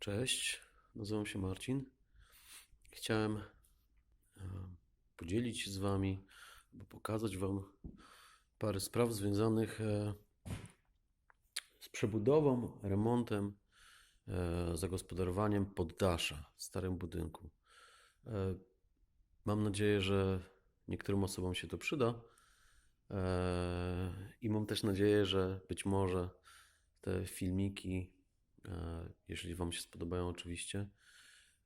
Cześć, nazywam się Marcin. Chciałem e, podzielić się z Wami, albo pokazać Wam parę spraw związanych e, z przebudową, remontem, e, zagospodarowaniem poddasza w starym budynku. Mam nadzieję, że niektórym osobom się to przyda. I mam też nadzieję, że być może te filmiki, jeśli Wam się spodobają, oczywiście,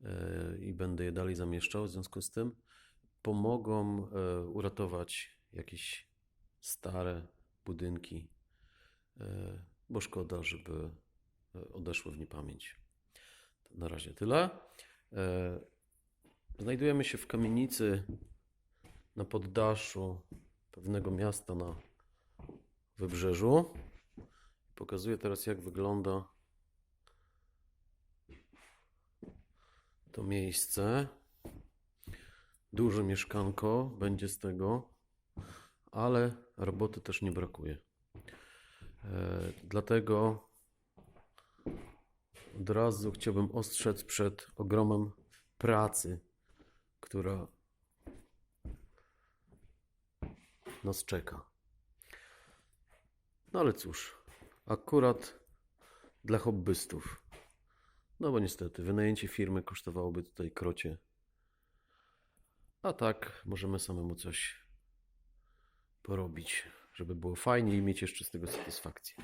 e, i będę je dalej zamieszczał, w związku z tym pomogą e, uratować jakieś stare budynki, e, bo szkoda, żeby e, odeszły w niepamięć. Na razie tyle. E, Znajdujemy się w kamienicy na poddaszu pewnego miasta na wybrzeżu. Pokazuję teraz, jak wygląda to miejsce. Duże mieszkanko będzie z tego, ale roboty też nie brakuje. E, dlatego od razu chciałbym ostrzec przed ogromem pracy, która nas czeka. No ale cóż, akurat dla hobbystów. No bo niestety, wynajęcie firmy kosztowałoby tutaj krocie. A tak, możemy samemu coś porobić, żeby było fajnie i mieć jeszcze z tego satysfakcję.